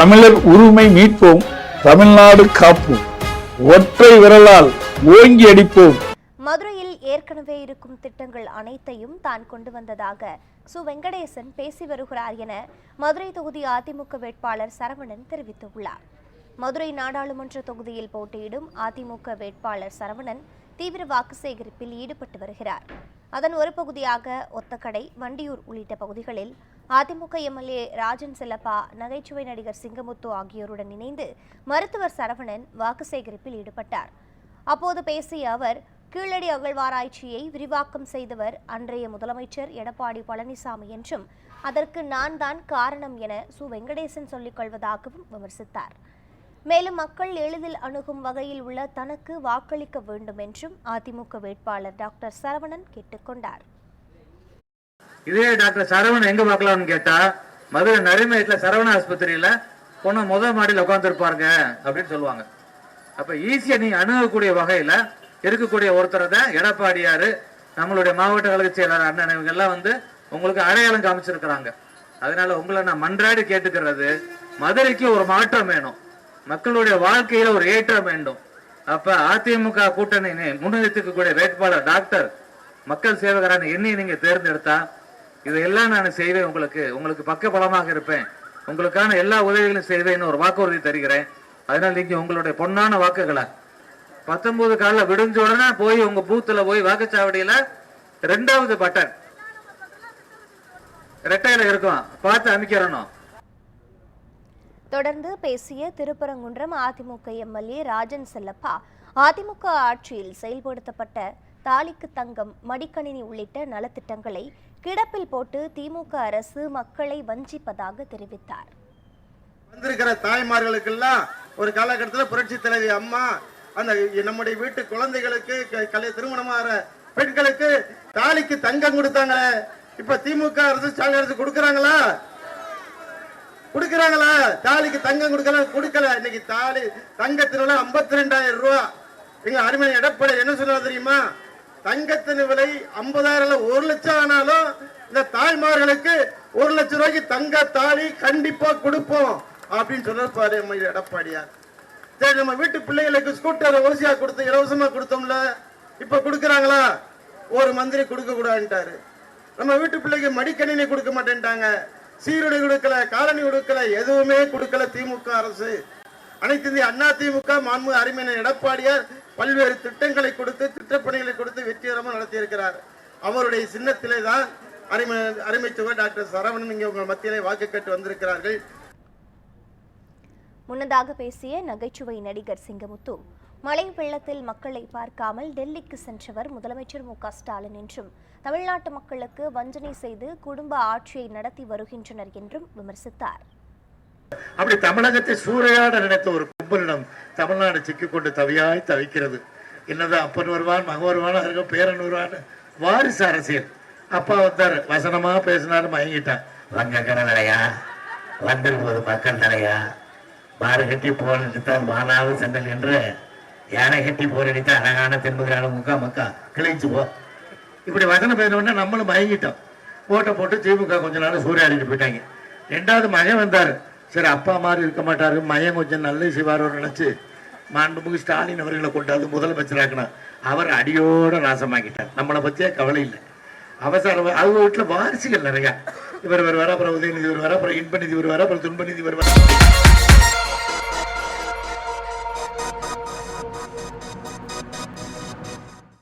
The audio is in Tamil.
தமிழர் உரிமை மீட்போம் தமிழ்நாடு காப்போம். ஒற்றை விரலால் ஓங்கி அடிப்போம். மதுரையில் ஏற்கனவே இருக்கும் திட்டங்கள் அனைத்தையும் தான் கொண்டு வந்ததாக சு. வெங்கடேசன் பேசி வருகிறார் என மதுரை தொகுதி அதிமுக வேட்பாளர் சரவணன் தெரிவித்துள்ளார். மதுரை நாடாளுமன்ற தொகுதியில் போட்டியிடும் அதிமுக வேட்பாளர் சரவணன் தீவிர வாக்கு சேகரிப்பில் ஈடுபட்டு வருகிறார். அதன் ஒரு பகுதியாக ஒத்தக்கடை வண்டியூர் உள்ளிட்ட பகுதிகளில் அதிமுக எம்எல்ஏ ராஜன் செல்லப்பா நகைச்சுவை நடிகர் சிங்கமுத்து ஆகியோருடன் இணைந்து மருத்துவர் சரவணன் வாக்கு சேகரிப்பில் ஈடுபட்டார். அப்போது பேசிய அவர் கீழடி அகழ்வாராய்ச்சியை விரிவாக்கம் செய்தவர் அன்றைய முதலமைச்சர் எடப்பாடி பழனிசாமி என்றும் அதற்கு நான் தான் காரணம் என சு. வெங்கடேசன் சொல்லிக் கொள்வதாகவும் விமர்சித்தார். மேலும் மக்கள் எளிதில் அணுகும் வகையில் உள்ள தனக்கு வாக்களிக்க வேண்டும் என்றும் அதிமுக வேட்பாளர் டாக்டர் சரவணன் கேட்டுக்கொண்டார் இதே டாக்டர் சரவணன் எங்க பார்க்கலாம்னு கேட்டா மதுரை நரிமேட்ல சரவண ஆஸ்பத்திரியில பொண்ணு முதல் மாடியில் உட்காந்துருப்பாருங்க அப்படின்னு சொல்லுவாங்க. அப்ப ஈஸியா நீ அணுகக்கூடிய வகையில இருக்கக்கூடிய ஒருத்தரை தான் எடப்பாடியாரு நம்மளுடைய மாவட்ட கழக செயலாளர் அண்ணன் இவங்க எல்லாம் வந்து உங்களுக்கு அடையாளம் காமிச்சிருக்கிறாங்க. அதனால உங்களை நான் மன்றாடி கேட்டுக்கிறது மதுரைக்கு ஒரு மாற்றம் வேணும். மக்களுடைய வாழ்க்கையில ஒரு ஏற்றம் வேண்டும். அப்ப அதிமுக கூட்டணி முன்னிறுத்திக்கக்கூடிய வேட்பாளர் டாக்டர் மக்கள் சேவகரான என்னை நீங்க தேர்ந்தெடுத்தா இதையெல்லாம் நான் செய்வேன் உங்களுக்கு. உங்களுக்கு பக்க பலமாக இருப்பேன். உங்களுக்கான எல்லா உதவிகளும் செய்வேன்னு ஒரு வாக்குறுதி தருகிறேன். அதனால் நீங்க உங்களுடைய பொன்னான வாக்குகளை. பத்தொன்பது காலில் விடுஞ்ச உடனே போய் உங்க பூத்துல போய் வாக்குச்சாவடியில ரெண்டாவது பட்டன். ரெட்டையில இருக்கும். பார்த்து அமைக்கிறணும். தொடர்ந்து பேசிய திருப்பரங்குன்றம் அதிமுக எம்எல்ஏ ராஜன் செல்லப்பா அதிமுக ஆட்சியில் செயல்படுத்தப்பட்ட தாலிக்கு தங்கம் மடிக்கணினி உள்ளிட்ட நலத்திட்டங்களை கிடப்பில் போட்டு திமுக அரசு மக்களை வஞ்சிப்பதாக தெரிவித்தார். வந்திருக்கிற தாய்மார்களுக்கெல்லாம் ஒரு காலகட்டத்தில் புரட்சி தலைவி அம்மா அந்த நம்முடைய வீட்டு குழந்தைகளுக்கு கலை கல்யாண திருமணமாகிற பெண்களுக்கு தாலிக்கு தங்கம் கொடுத்தாங்களே இப்ப திமுக அரசு ஸ்டாலின் அரசு கொடுக்கறாங்களா? கொடுக்கறாங்களா? தாலிக்கு தங்கம் கொடுக்கல கொடுக்கல. இன்னைக்கு தாலி தங்கத்தினால ஐம்பத்தி ரெண்டாயிரம் ரூபாய் எங்க அருமையான எடப்பாடி என்ன சொல்றாரு தெரியுமா? தங்கத்தின் விலை ஐம்பதாயிரம் ஒரு லட்சம் ஆனாலும் இந்த தாய்மார்களுக்கு ஒரு லட்சம் ரூபாய்க்கு தங்க தாலி கண்டிப்பா கொடுப்போம் அப்படின்னு சொல்றாரு எடப்பாடியார். சரி நம்ம வீட்டு பிள்ளைகளுக்கு ஸ்கூட்டர் ஓசியா கொடுத்து இலவசமா கொடுத்தோம்ல. இப்ப கொடுக்குறாங்களா? ஒரு மந்திரி கொடுக்க கூடாதுன்ட்டாரு. நம்ம வீட்டு பிள்ளைக்கு மடிக்கணினி கொடுக்க மாட்டேன்ட்டாங்க. சீருடை கொடுக்கல காலனி கொடுக்கல எதுவுமே கொடுக்கல திமுக அரசு. அனைத்து இந்திய அண்ணா திமுக மாண்பு அருமையினர் எடப்பாடியார் பல்வேறு திட்டங்களை கொடுத்து திட்டப்பணிகளை கொடுத்து வெற்றிகரமாக நடத்தியிருக்கிறார். அவருடைய சின்னத்திலே தான் அருமை அருமைச்சுவர் டாக்டர் சரவணன் இங்கே உங்கள் மத்தியிலே வாக்கு கேட்டு வந்திருக்கிறார்கள். முன்னதாக பேசிய நகைச்சுவை நடிகர் சிங்கமுத்து மழை வெள்ளத்தில் மக்களை பார்க்காமல் டெல்லிக்கு சென்றவர் முதலமைச்சர் மு ஸ்டாலின் என்றும் தமிழ்நாட்டு மக்களுக்கு வஞ்சனை செய்து குடும்ப ஆட்சியை நடத்தி வருகின்றனர் என்றும் விமர்சித்தார். அப்படி தமிழகத்தை சூறையாட நினைத்த ஒரு கும்பலிடம் தமிழ்நாடு சிக்கிக்கொண்டு தவியாய் தவிக்கிறது. என்னதான் அப்பன் வருவான் மகன் வருவான் அதுக்கு பேரன் வருவான் வாரிசு அரசியல். அப்பா வந்தார் வசனமா பேசினாரு மயங்கிட்டான் வங்கக்கர நிலையா போது மக்கள் நிலையா மாறு கட்டி போரிட்டால் மானாவது சென்றல் என்று யானை கட்டி போரடித்த அழகான தென்புகிறான முக்கா மக்கா. கிழிச்சு போ. இப்படி வசனம் பேசினோடனே நம்மளும் மயங்கிட்டோம். ஓட்டை போட்டு திமுக கொஞ்ச நாள் சூறையாடிட்டு போயிட்டாங்க. ரெண்டாவது மகன் வந்தார் சரி அப்பா மாதிரி இருக்க மாட்டார். மயம் கொஞ்சம் நல்ல சிவாரோடு நினைச்சு மாண்புமிகு ஸ்டாலின் அவர்களை கொண்டாந்து முதலமைச்சராக்கினார் அவர் அடியோட நாசமாக்கிட்டார். நம்மளை பற்றியே கவலை இல்லை. அவசர அவங்க வீட்டில் வாரிசுகள் நிறையா. இவர் இவர் வர அப்புறம் உதயநிதி இவர் வர அப்புறம் இன்பநிதி இவர் வர அப்புறம் துன்பநிதி இவர் வர